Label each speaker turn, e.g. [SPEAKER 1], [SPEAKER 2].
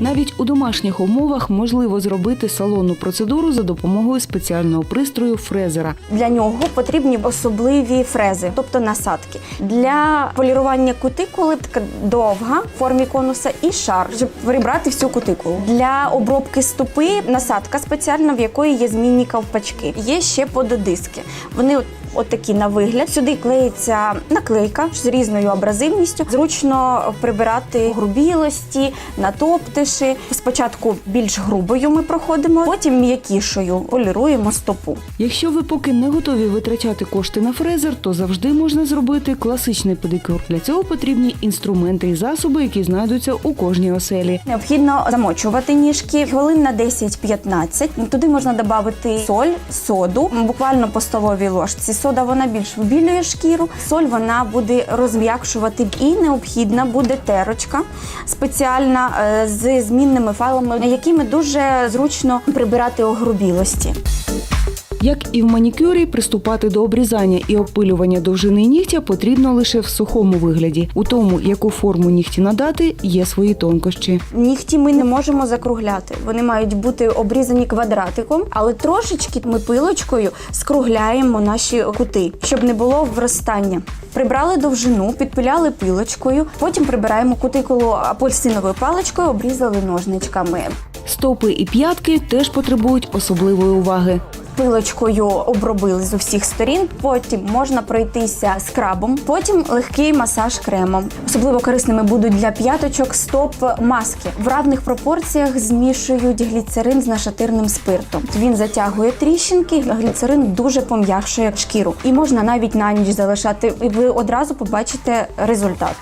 [SPEAKER 1] Навіть у домашніх умовах можливо зробити салонну процедуру за допомогою спеціального пристрою фрезера.
[SPEAKER 2] Для нього потрібні особливі фрези, тобто насадки. Для полірування кутикули довга в формі конуса і шар, щоб прибрати всю кутикулу. Для обробки стопи насадка спеціальна, в якої є змінні ковпачки. Є ще пододиски. Вони от От на вигляд. Сюди клеїться наклейка з різною абразивністю. Зручно прибирати грубілості, натоптиші. Спочатку більш грубою ми проходимо, потім м'якішою поліруємо стопу.
[SPEAKER 1] Якщо ви поки не готові витрачати кошти на фрезер, то завжди можна зробити класичний педикюр. Для цього потрібні інструменти і засоби, які знайдуться у кожній оселі.
[SPEAKER 2] Необхідно замочувати ніжки хвилин на 10-15. Туди можна додати соль, соду, буквально по столовій ложці. Сода вона більш вибілює шкіру, соль вона буде розм'якшувати і необхідна буде терочка спеціальна е, з змінними файлами, якими дуже зручно прибирати огрубілості.
[SPEAKER 1] Як і в манікюрі, приступати до обрізання і опилювання довжини нігтя потрібно лише в сухому вигляді. У тому, яку форму нігті надати, є свої тонкощі.
[SPEAKER 2] Нігті ми не можемо закругляти. Вони мають бути обрізані квадратиком, але трошечки ми пилочкою скругляємо наші кути, щоб не було вростання. Прибрали довжину, підпиляли пилочкою, потім прибираємо кутикулу апельсиновою паличкою, обрізали ножничками.
[SPEAKER 1] Стопи і п'ятки теж потребують особливої уваги.
[SPEAKER 2] Пилочкою обробили з усіх сторін. Потім можна пройтися скрабом, потім легкий масаж кремом. Особливо корисними будуть для п'яточок стоп маски. В равних пропорціях змішують гліцерин з нашатирним спиртом. Він затягує тріщинки, гліцерин дуже пом'якшує шкіру. І можна навіть на ніч залишати, і ви одразу побачите результат.